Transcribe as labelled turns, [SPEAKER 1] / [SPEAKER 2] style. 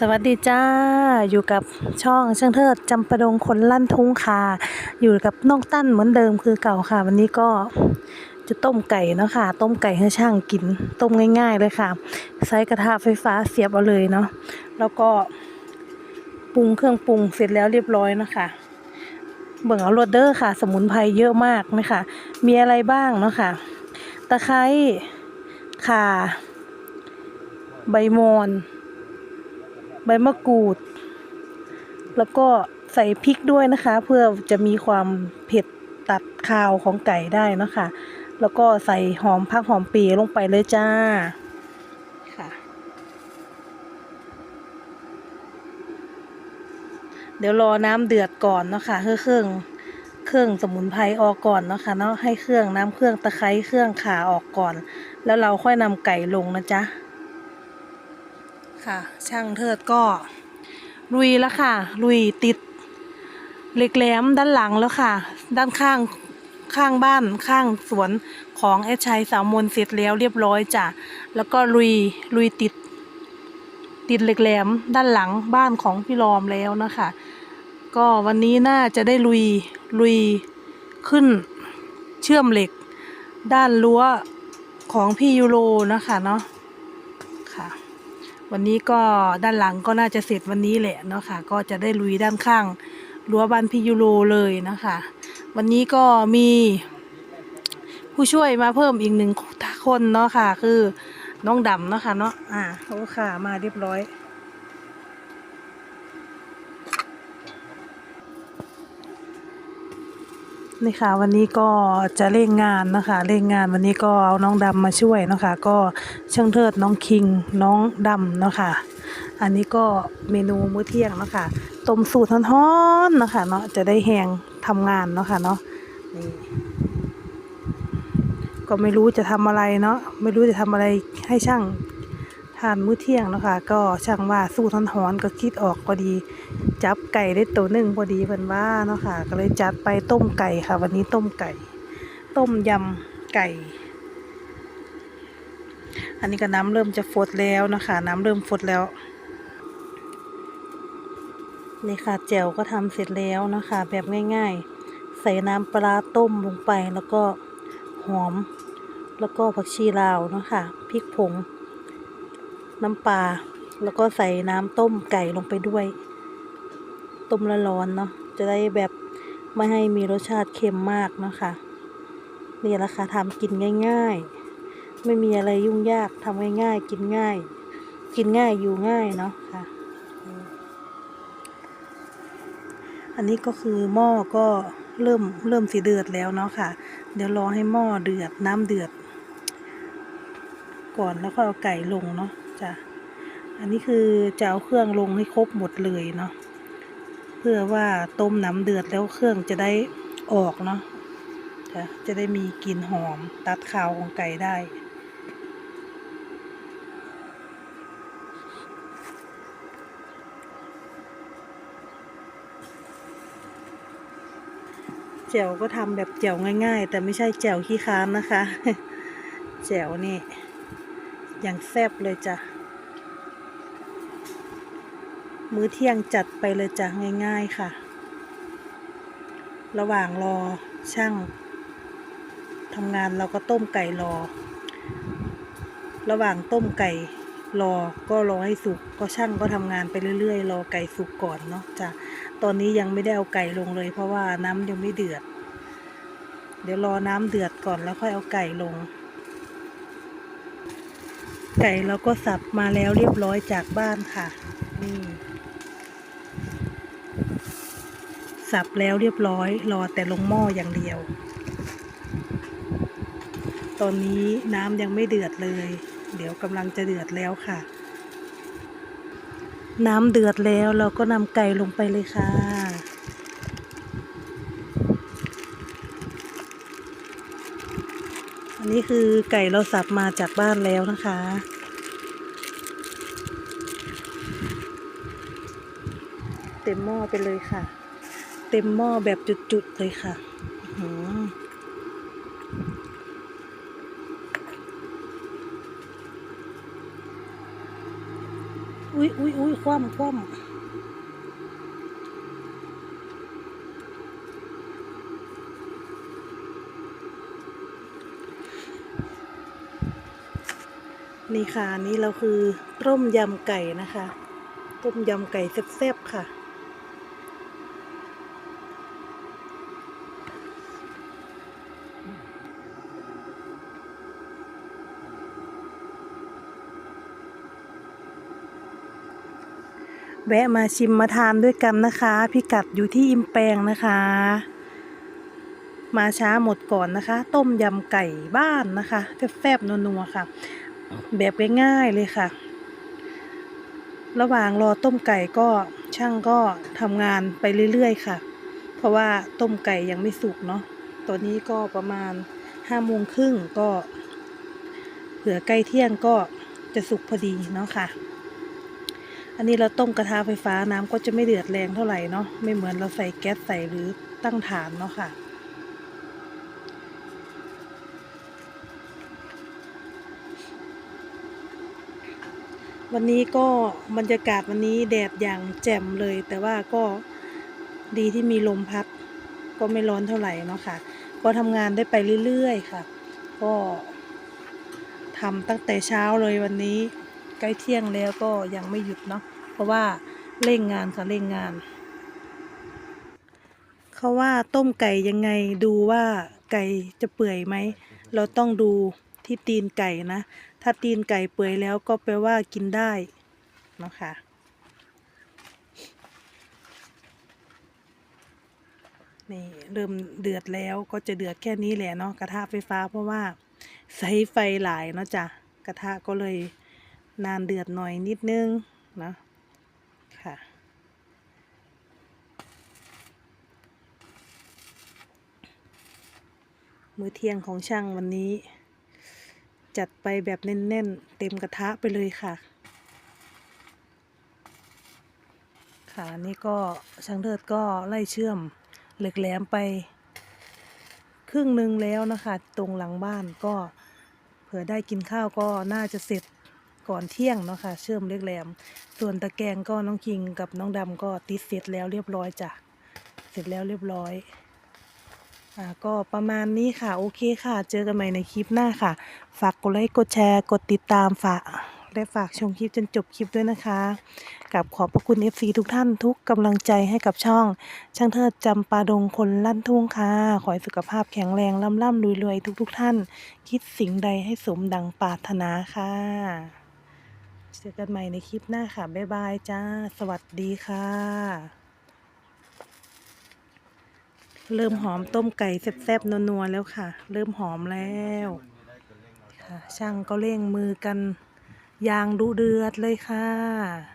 [SPEAKER 1] สวัสดีจ้า อยู่กับช่องช่างเทิดจำปะดงคนลั่นทุ่งค่ะ อยู่กับน้องตั้นเหมือนเดิมคือเก่าค่ะ วันนี้ก็จะต้มไก่เนาะค่ะ ต้มไก่ให้ช่างกิน ต้มง่าย ๆ เลยค่ะ ใช้กระทะไฟฟ้าเสียบเอาเลยเนาะ แล้วก็ปรุงเครื่องปรุงเสร็จแล้วเรียบร้อยนะคะเบิ่งเอาโรดเดอร์ค่ะ สมุนไพรเยอะมากนะคะ มีอะไรบ้างเนาะค่ะ ตะไคร้ข่า ใบมอน ใบมะกรูด แล้วก็ใส่พริกด้วยนะคะ เพื่อจะมีความเผ็ดตัดคาวของไก่ได้เนาะคะแล้วก็ใส่หอมพักหอมปีลงไปเลยจ้าค่ะ เดี๋ยวรอน้ำเดือดก่อนเนาะคะเพื่อเครื่องเครื่องสมุนไพรออกก่อนเนาะคะเนาะให้เครื่องน้ำเครื่องตะไคร้เครื่องข่าออกก่อน แล้วเราค่อยนำไก่ลงนะจ๊ะ ค่ะ ช่างเทิดก็ลุยแล้วค่ะ ลุยติดเหล็กแหลมด้านหลังแล้วค่ะ ด้านข้างข้างบ้านข้างสวนของแอดชัยสาวมนเสร็จแล้วเรียบร้อยจ้ะแล้วก็ลุยลุยติด ติดเหล็กแหลมด้านหลังบ้านของพี่รอมแล้วนะคะ ก็วันนี้น่าจะได้ลุยลุยขึ้นเชื่อมเหล็ก ด้านรั้วของพี่ยูโรนะคะเนาะค่ะ วันนี้ก็ด้านหลังก็น่าจะเสร็จวันนี้แหละเนาะค่ะ ก็จะได้ลุยด้านข้างรั้วบ้านพี่ยูโรเลยนะคะ วันนี้ก็มีผู้ช่วยมาเพิ่มอีกหนึ่งคนเนาะค่ะ คือน้องดำเนาะค่ะเนาะอ่าเขาค่ะมาเรียบร้อย นี่ค่ะวันนี้ก็จะเร่งงานนะคะเร่งงานวันนี้ก็เอาน้องดำมาช่วยนะคะ ก็ช่างเทิดน้องคิงน้องดำเนาะค่ะอันนี้ก็เมนูมื้อเที่ยงเนาะค่ะต้มสูตรท้อนๆนะคะเนาะจะได้แหงทำงานเนาะค่ะเนาะนี่ก็ไม่รู้จะทำอะไรเนาะไม่รู้จะทำอะไรให้ช่าง ทานมื้อเที่ยงนะค่ะก็ช่างว่าสู้ท้อนๆก็คิดออกพอดี จับไก่ได้ตัวหนึ่งพอดีเพิ่นว่าเนาะค่ะ ก็เลยจัดไปต้มไก่ค่ะ วันนี้ต้มไก่ ต้มยำไก่ อันนี้ก็น้ำเริ่มจะฟดแล้วนะคะ น้ำเริ่มฟดแล้วนี่ค่ะแจ่วก็ทำเสร็จแล้วนะคะ แบบง่าย ๆ ใส่น้ำปลาต้มลงไปแล้วก็หอม แล้วก็ผักชีลาวเนาะคะพริกผง น้ำปลาแล้วก็ใส่น้ำต้มไก่ลงไปด้วย ต้มละร้อนเนาะจะได้แบบไม่ให้มีรสชาติเค็มมากนะคะนี่แหละค่ะทำกินง่าย ๆ ไม่มีอะไรยุ่งยากทำง่ายๆ กินง่าย กินง่ายอยู่ง่ายเนาะค่ะ อันนี้ก็คือหม้อก็เริ่มเริ่มสีเดือดแล้วเนาะค่ะ เดี๋ยวรอให้หม้อเดือดน้ำเดือด ก่อนแล้วก็เอาไก่ลงเนาะ จ้ะอันนี้คือจะเอาเครื่องลงให้ครบหมดเลยเนาะเพื่อว่าต้มน้ำเดือดแล้วเครื่องจะได้ออกเนาะจะจะได้มีกลิ่นหอมตัดขาวของไก่ได้แจ่วก็ทำแบบแจ่วง่าย ๆ แต่ไม่ใช่แจ่วขี้ค้านนะคะแจ่วนี่ อย่างแซ่บเลยจ้ะ มื้อเที่ยงจัดไปเลยจ้ะ ง่าย ๆค่ะ ระหว่างรอช่างทำงานเราก็ต้มไก่รอ ระหว่างต้มไก่รอก็รอให้สุก ก็ช่างก็ทำงานไปเรื่อยๆ รอไก่สุกก่อนเนาะจ้ะ ตอนนี้ยังไม่ได้เอาไก่ลงเลย เพราะว่าน้ำยังไม่เดือด เดี๋ยวรอน้ำเดือดก่อนแล้วค่อยเอาไก่ลง ไก่เราก็สับมาแล้วเรียบร้อยจากบ้านค่ะ นี่ สับแล้วเรียบร้อย รอแต่ลงหม้ออย่างเดียว ตอนนี้น้ำยังไม่เดือดเลย เดี๋ยวกำลังจะเดือดแล้วค่ะ น้ำเดือดแล้วเราก็นำไก่ลงไปเลยค่ะ อันนี้คือไก่เราสับมาจากบ้านแล้วนะคะ เต็มหม้อไปเลยค่ะ เต็มหม้อแบบจุดๆเลยค่ะอื้อหื้ออุ้ยอุ้ยอุ้ยคว่ำคว่ำ นี่ค่ะนี่เราคือต้มยำไก่นะคะ ต้มยำไก่แซ่บๆค่ะ แวะมาชิมมาทานด้วยกันนะคะ พิกัดอยู่ที่อิมแปงนะคะ มาช้าหมดก่อนนะคะ ต้มยำไก่บ้านนะคะแซ่บๆนัวๆค่ะ แบบง่ายๆเลยค่ะ ระหว่างรอต้มไก่ก็ช่างก็ทำงานไปเรื่อยๆค่ะ เพราะว่าต้มไก่ยังไม่สุกเนาะตอนนี้ก็ประมาณห้าโมงครึ่งก็เผื่อใกล้เที่ยงก็จะสุกพอดีเนาะค่ะ อันนี้เราต้มกระทะไฟฟ้าน้ำก็จะไม่เดือดแรงเท่าไหร่เนาะไม่เหมือนเราใส่แก๊สใส่หรือตั้งฐานเนาะค่ะ วันนี้ก็บรรยากาศวันนี้แดดอย่างแจ่มเลย แต่ว่าก็ดีที่มีลมพัด ก็ไม่ร้อนเท่าไหร่เนาะค่ะ ก็ทำงานได้ไปเรื่อยๆค่ะ ก็ทำตั้งแต่เช้าเลยวันนี้ใกล้เที่ยงแล้วก็ยังไม่หยุดเนาะเพราะว่าเร่งงานค่ะเร่งงาน เขาว่าต้มไก่ยังไงดูว่าไก่จะเปื่อยไหม เราต้องดูที่ตีนไก่นะ ถ้าตีนไก่เปื่อยแล้วก็แปลว่ากินได้นะคะนี่เริ่มเดือดแล้วก็จะเดือดแค่นี้แหละเนาะกระทะไฟฟ้าเพราะว่าใช้ไฟหลายเนาะจ้ะกระทะก็เลยนานเดือดหน่อยนิดนึงนะค่ะมื้อเที่ยงของช่างวันนี้ จัดไปแบบแน่นๆ เต็มกระทะไปเลยค่ะ ค่ะนี่ก็ช่างเทิดก็ไล่เชื่อมเหล็กแหลมไป ครึ่งหนึ่งแล้วนะคะ ตรงหลังบ้านก็เผื่อได้กินข้าวก็น่าจะเสร็จก่อนเที่ยงเนาะค่ะเชื่อมเหล็กแหลม ส่วนตะแกรงก็น้องคิงกับน้องดำก็ติดเสร็จแล้วเรียบร้อยจ้ะเสร็จแล้วเรียบร้อย อ่าก็ประมาณนี้ค่ะ โอเคค่ะ เจอกันใหม่ในคลิปหน้าค่ะ ฝากกดไลค์กดแชร์ กดติดตามฝากและฝากชมคลิปจนจบคลิปด้วยนะคะ กับขอบพระคุณ FC ทุกท่านทุกกำลังใจให้กับช่อง ช่างเทิดจำปาดงคนลั่นทุ่งค่ะ ขอให้สุขภาพแข็งแรงล่ำล่ำรวยรวยๆทุกๆท่าน คิดสิ่งใดให้สมดังปรารถนาค่ะ เจอกันใหม่ในคลิปหน้าค่ะ บ๊ายบายจ้า สวัสดีค่ะ เริ่มหอมต้มไก่แซ่บๆนัวๆแล้วค่ะ เริ่มหอมแล้วค่ะช่างก็เร่งมือกัน ยางดุเดือดเลยค่ะ